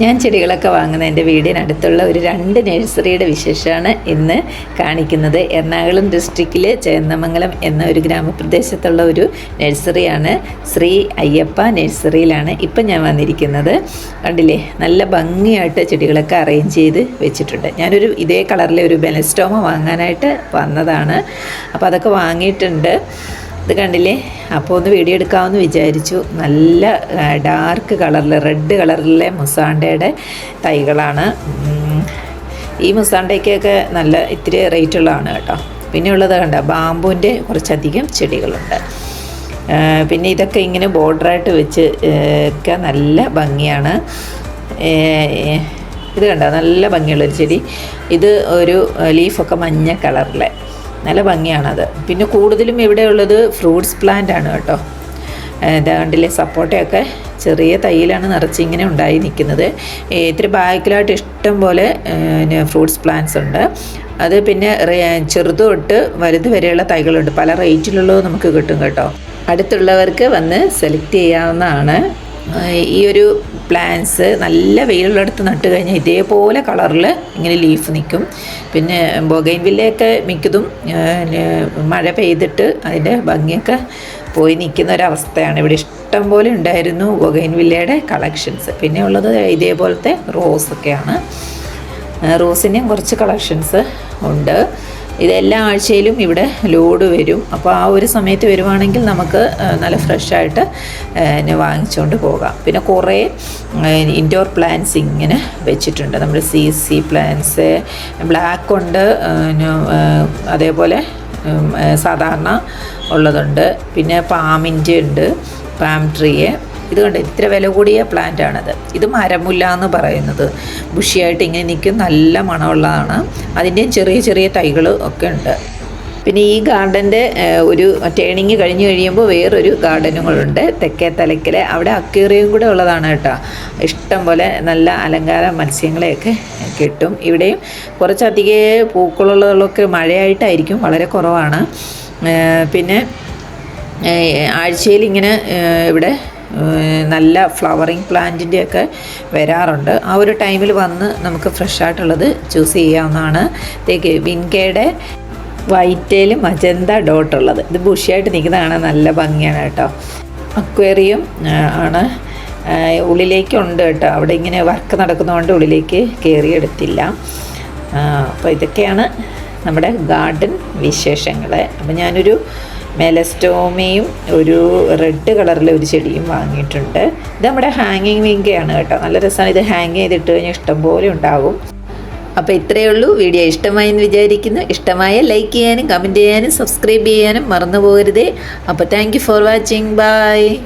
ഞാൻ ചെടികളൊക്കെ വാങ്ങുന്ന എന്റെ വീടിനടുത്തുള്ള ഒരു രണ്ട് നഴ്സറിയുടെ വിശേഷമാണ് ഇന്ന് കാണിക്കുന്നത്. എറണാകുളം ഡിസ്ട്രിക്റ്റിലെ ചേന്നമംഗലം എന്ന ഒരു ഗ്രാമപ്രദേശത്തുള്ള ഒരു നഴ്സറിയാണ്. ശ്രീ അയ്യപ്പ നഴ്സറിയിലാണ് ഇപ്പം ഞാൻ വന്നിരിക്കുന്നത്. കണ്ടില്ലേ? നല്ല ഭംഗിയായിട്ട് ചെടികളൊക്കെ അറേഞ്ച് ചെയ്ത് വെച്ചിട്ടുണ്ട്. ഞാനൊരു ഇതേ കളറിലെ ഒരു ബെനസ്റ്റോമ വാങ്ങാനായിട്ട് വന്നതാണ്. അപ്പോൾ അതൊക്കെ വാങ്ങിയിട്ടുണ്ട്. ഇത് കണ്ടില്ലേ? അപ്പോൾ ഒന്ന് വീഡിയോ എടുക്കാമെന്ന് വിചാരിച്ചു. നല്ല ഡാർക്ക് കളറിൽ റെഡ് കളറിലെ മുസാണ്ടയുടെ തൈകളാണ്. ഈ മുസാണ്ടയ്ക്കൊക്കെ നല്ല ഇത്തിരി റേറ്റ് ഉള്ളതാണ് കേട്ടോ. പിന്നെ ഉള്ളത് കണ്ട? ബാമ്പുവിന്റെ കുറച്ചധികം ചെടികളുണ്ട്. പിന്നെ ഇതൊക്കെ ഇങ്ങനെ ബോർഡറായിട്ട് വെച്ച് ഒക്കെ നല്ല ഭംഗിയാണ്. ഇത് കണ്ട? നല്ല ഭംഗിയുള്ളൊരു ചെടി. ഇത് ഒരു ലീഫൊക്കെ മഞ്ഞ കളറിലെ നല്ല ഭംഗിയാണത്. പിന്നെ കൂടുതലും ഇവിടെ ഉള്ളത് ഫ്രൂട്ട്സ് പ്ലാന്റ് ആണ് കേട്ടോ. ഇതാണ്ടിലെ കണ്ടില്ലേ സപ്പോട്ടയൊക്കെ ചെറിയ തൈയിലാണ് നിറച്ച് ഇങ്ങനെ ഉണ്ടായി നിൽക്കുന്നത്. ഇത്തിരി ബാക്കിലായിട്ട് ഇഷ്ടം പോലെ ഫ്രൂട്ട്സ് പ്ലാന്റ്സ് ഉണ്ട്. അത് പിന്നെ ചെറുതു തൊട്ട് വലുത് വരെയുള്ള തൈകളുണ്ട്. പല റേറ്റിലുള്ളത് നമുക്ക് കിട്ടും കേട്ടോ. അടുത്തുള്ളവർക്ക് വന്ന് സെലക്ട് ചെയ്യാവുന്നതാണ്. ഈ ഒരു പ്ലാന്റ്സ് നല്ല വെയിലുള്ളിടത്ത് നട്ട് കഴിഞ്ഞാൽ ഇതേപോലെ കളറിൽ ഇങ്ങനെ ലീഫ് നിൽക്കും പിന്നെ ബൊഗൈൻവില്ലയൊക്കെ മിക്കതും മഴ പെയ്തിട്ട് അതിന്റെ ഭംഗിയൊക്കെ പോയി നിൽക്കുന്ന ഒരവസ്ഥയാണ് ഇവിടെ ഇഷ്ടം പോലെ ഉണ്ടായിരുന്നു ബൊഗൈൻവില്ലയുടെ കളക്ഷൻസ് പിന്നെ ഉള്ളത് ഇതേപോലത്തെ റോസൊക്കെയാണ് റോസിന്റെയും കുറച്ച് കളക്ഷൻസ് ഉണ്ട്. ഇത് എല്ലാ ആഴ്ചയിലും ഇവിടെ ലോഡ് വരും. അപ്പോൾ ആ ഒരു സമയത്ത് വരുവാണെങ്കിൽ നമുക്ക് നല്ല ഫ്രഷായിട്ട് വാങ്ങിച്ചുകൊണ്ട് പോകാം. പിന്നെ കുറേ ഇൻഡോർ പ്ലാന്റ്സ് ഇങ്ങനെ വെച്ചിട്ടുണ്ട്. നമ്മുടെ സി സി പ്ലാന്റ്സ് ബ്ലാക്ക് ഉണ്ട് അതേപോലെ സാധാരണ ഉള്ളതുണ്ട്. പിന്നെ പാമിന്റെ ഉണ്ട് പാം ട്രീയെ ഇത് കണ്ട് ഇത്ര വില കൂടിയ പ്ലാന്റ് ആണത്. ഇത് മരമുല്ല എന്ന് പറയുന്നത്. ബുഷിയായിട്ട് ഇങ്ങനെ നിൽക്കും നല്ല മണമുള്ളതാണ്. അതിന്റെയും ചെറിയ ചെറിയ തൈകൾ ഒക്കെ ഉണ്ട്. പിന്നെ ഈ ഗാർഡന്റെ ഒരു ടേണിങ് കഴിഞ്ഞ് കഴിയുമ്പോൾ വേറൊരു ഗാർഡനുകളുണ്ട്. തെക്കേ തലയ്ക്കൽ അവിടെ അക്വേറിയം കൂടെ ഉള്ളതാണ് കേട്ടോ. ഇഷ്ടം പോലെ നല്ല അലങ്കാര മത്സ്യങ്ങളെയൊക്കെ കിട്ടും. ഇവിടെയും കുറച്ചധികം പൂക്കളുള്ളതൊക്കെ മഴയായിട്ടായിരിക്കും വളരെ കുറവാണ്. പിന്നെ ആഴ്ചയിൽ ഇങ്ങനെ ഇവിടെ നല്ല ഫ്ലവറിങ് പ്ലാന്റിന്റെയൊക്കെ വരാറുണ്ട്. ആ ഒരു ടൈമിൽ വന്ന് നമുക്ക് ഫ്രഷ് ആയിട്ടുള്ളത് ചൂസ് ചെയ്യാവുന്നതാണ്. തേക്ക് വിൻകയുടെ വൈറ്റേൽ മജന്ത ഡോട്ട് ഉള്ളത് ഇത് ബുഷിയായിട്ട് നിൽക്കുന്നതാണ് നല്ല ഭംഗിയാണ് കേട്ടോ. അക്വേറിയം ആണ്. ഉള്ളിലേക്കുണ്ട് കേട്ടോ. അവിടെ ഇങ്ങനെ വർക്ക് നടക്കുന്നതുകൊണ്ട് ഉള്ളിലേക്ക് കയറിയെടുത്തില്ല അപ്പോൾ ഇതൊക്കെയാണ് നമ്മുടെ ഗാർഡൻ വിശേഷങ്ങൾ അപ്പം ഞാനൊരു മെലസ്റ്റോമയും ഒരു റെഡ് കളറിലെ ഒരു ചെടിയും വാങ്ങിയിട്ടുണ്ട്. ഇത് നമ്മുടെ ഹാങ്ങിങ് വിങ്കയാണ് കേട്ടോ. നല്ല രസമാണ്. ഇത് ഹാങ് ചെയ്തിട്ട് കഴിഞ്ഞാൽ ഇഷ്ടംപോലെ ഉണ്ടാകും അപ്പോൾ ഇത്രയേ ഉള്ളൂ. വീഡിയോ ഇഷ്ടമായെന്ന് വിചാരിക്കുന്നു. ഇഷ്ടമായ ലൈക്ക് ചെയ്യാനും കമന്റ് ചെയ്യാനും സബ്സ്ക്രൈബ് ചെയ്യാനും മറന്നു പോകരുതേ. അപ്പോൾ താങ്ക് ഫോർ വാച്ചിങ് ബൈ